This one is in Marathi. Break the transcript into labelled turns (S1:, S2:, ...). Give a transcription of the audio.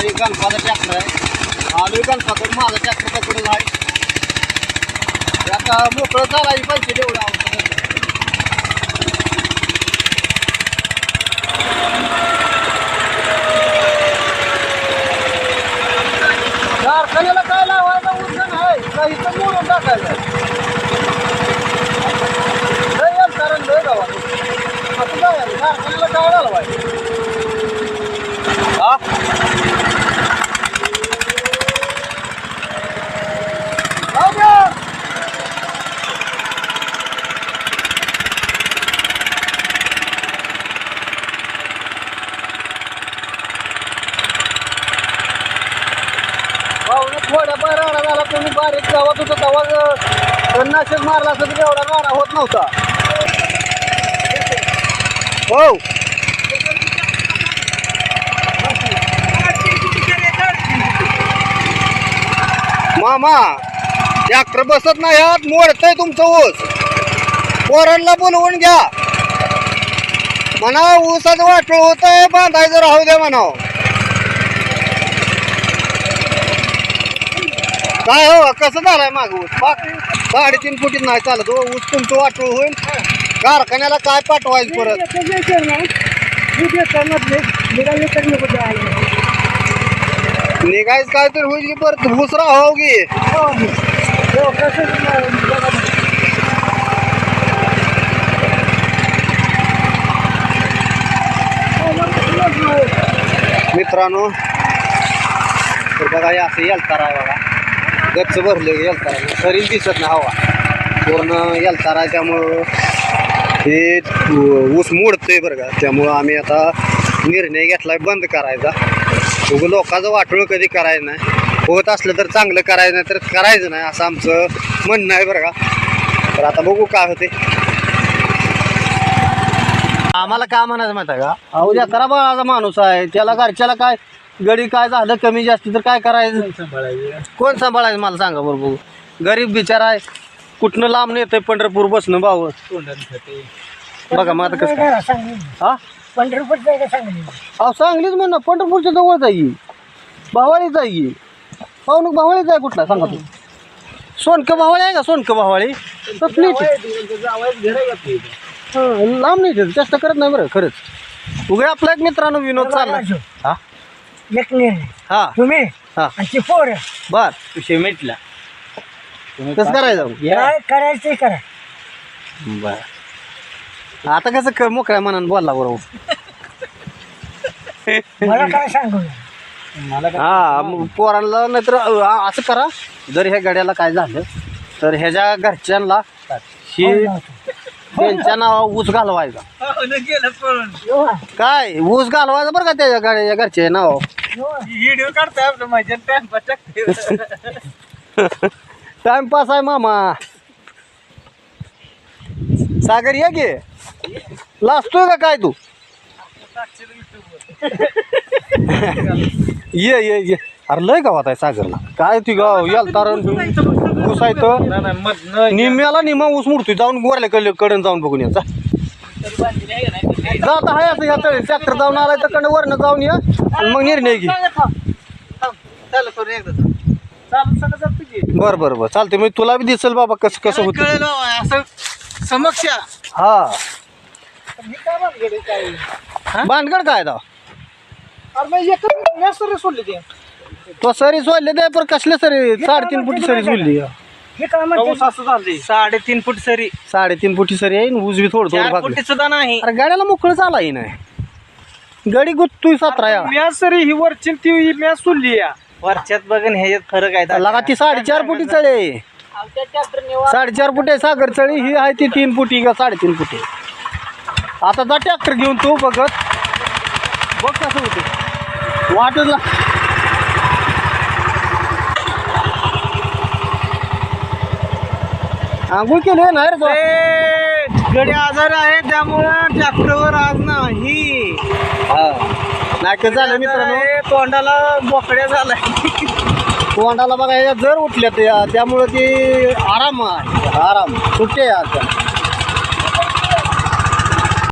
S1: बघा एक गणपाचा ट्रॅक्टर आहे. आलोय गणपाकडे माझा ट्रॅक्टर पकडून आहे. ते आता मोकळं चालायची पाहिजे तेवढं आवडतं कारखान्याला काय लावायचा उद्यान आहे? काही तर मोडून टाकायचं. लय लय गावात. असं काय कारखान्याला काय घालवायचं हा जाऊ द्या. पाहुणे थोड्या बरं राडा झाला तुम्ही बारीक गावात होतं तेव्हा नाशिक मारला असं तरी एवढा राडा होत नव्हता. हो. मामा ट्रॅक्टर बसत नाही आत मोडतंय तुमचं ऊस. पोरांना बोलवून घ्या. म्हणा ऊसाचं वाटलं होत आहे बांधायचं राहू द्या म्हणाव. काय हो कसं झालंय माग ऊस? पाक साडेतीन फुटीत नाही चालत हो ऊस तुमचं वाटू होईल. कारखान्याला काय पाठवायचं परत? निघायचं काय तर होईल की परत? भुसरा हो की. मित्रांनो तर बघा हे असं येलतार आहे बघा गच्च भरले येलतार तरी दिसत नाही हवा. पूर्ण येलतार त्यामुळं हे ऊस मोडतंय बरं का. त्यामुळं आम्ही आता निर्णय घेतलाय बंद करायचा. उगं लोकांचं वाटोळ कधी करायचं नाही. होत असलं तर चांगलं करायचं नाही तर करायचं नाही असं आमचं म्हणणं आहे बरं का. तर आता बघू काय होते आम्हाला काय म्हणायचं माहिती आहे का? अहो बाळाचा माणूस आहे. त्याला घरच्याला काय गडी काय झालं कमी जास्ती तर काय करायचं? कोण सांभाळायचं? मला सांगा बरं बघू. गरीब बिचारा आहे. कुठनं लांब येतंय पंढरपूर बसणं भाऊ. बघा मग आता कसं हा? अहो सांगलीच म्हण ना पंढरपूरच्या जवळ जाई भावाळी जाई पाहुणक भावाळी जाय कुठला? सांगा तू. सोनकं भावाळी आहे का सोनकं भावाळी? तसली हं, लांब नाही ते. चेष्टा करत नाही बरं खरंच. उघडे आपला एक मित्रांनो विनोद चालला हा? हा.
S2: तुम्ही?
S1: हा.
S2: आणि पोर.
S1: बर.
S3: विषय मिटला.
S1: कसं करायचं?
S2: काय करायचं ते करा.
S1: बर. आता कसं क मोकळ्या मनानं बोलला बरोबर
S2: मला काय सांगू?
S3: मला
S1: हा मग पोरांना नाहीतर अ, असं करा. जर ह्या गाड्याला काय झालं तर ह्याच्या घरच्यांना ही त्यांच्या नावावर ऊस घालवायचा.
S3: गेलं पळून
S1: काय? ऊस घालवायचा बरं का त्याच्या गाड्याच्या घरच्या नावावर?
S3: व्हिडिओ काढताय आपलं माझ्या टाइम टाकते
S1: टाइमपास आहे मामा. सागर ये गे लाजतोय का काय तू? ये ये ये. अरे लय गावात आहे सागरला. काय ती गाव याल तारण ऊस आहे तर निम्याला निमा ऊस मुडतोय जाऊन गोरल्या कडे कडून जाऊन बघून याचा जात आहे असं ह्या तळी. ट्रॅक्टर जाऊन आलाय तर कडे वरनं जाऊन या आणि मग निर्णय घे. बर बर बर. चालते मग तुला बी दिसेल बाबा कसं कसं होतं
S3: बाबा, असं समक्ष.
S1: हा.
S3: मी काय भानगड काय
S1: दाव
S3: ते.
S1: तो सरी सोडले ते पण कसले सरी? साडेतीन फुटी सरी सोडली.
S2: हे काय म्हणते?
S3: पाऊस असं झाली साडेतीन फूट सरी.
S1: साडेतीन फुटी सरी आहे आणि बी थोडं थोडं
S3: चार
S1: भागलं.
S3: फुटी सुद्धा नाही
S1: अरे गाड्याला मोकळं चालाही नाही गडी गुत्तुय सतरा या.
S3: मॅच सरी ही वरची ती मॅच सोडली या. वरच्यात बघन ह्याच्यात फरक आहे
S1: लगा ती साडेचार फुटी चढे साडेचार फुटे सागर चढी. ही आहे ती तीन फुटी का साडेतीन फुटी? आता जा ट्रॅक्टर घेऊन तू बघत. बघ कसं होते वाटला आंघोळ केली नाही रे तो.
S3: गडी आजार आहे त्यामुळं ट्रॅक्टरवर आज नाही.
S1: नाही कसं झालं मित्रांनो?
S3: हे तोंडाला बोकड्या झालाय.
S1: तोंडाला बघा जर उठल्या त्या त्यामुळं ती आराम आहे. आराम. सुट्टे आहे आता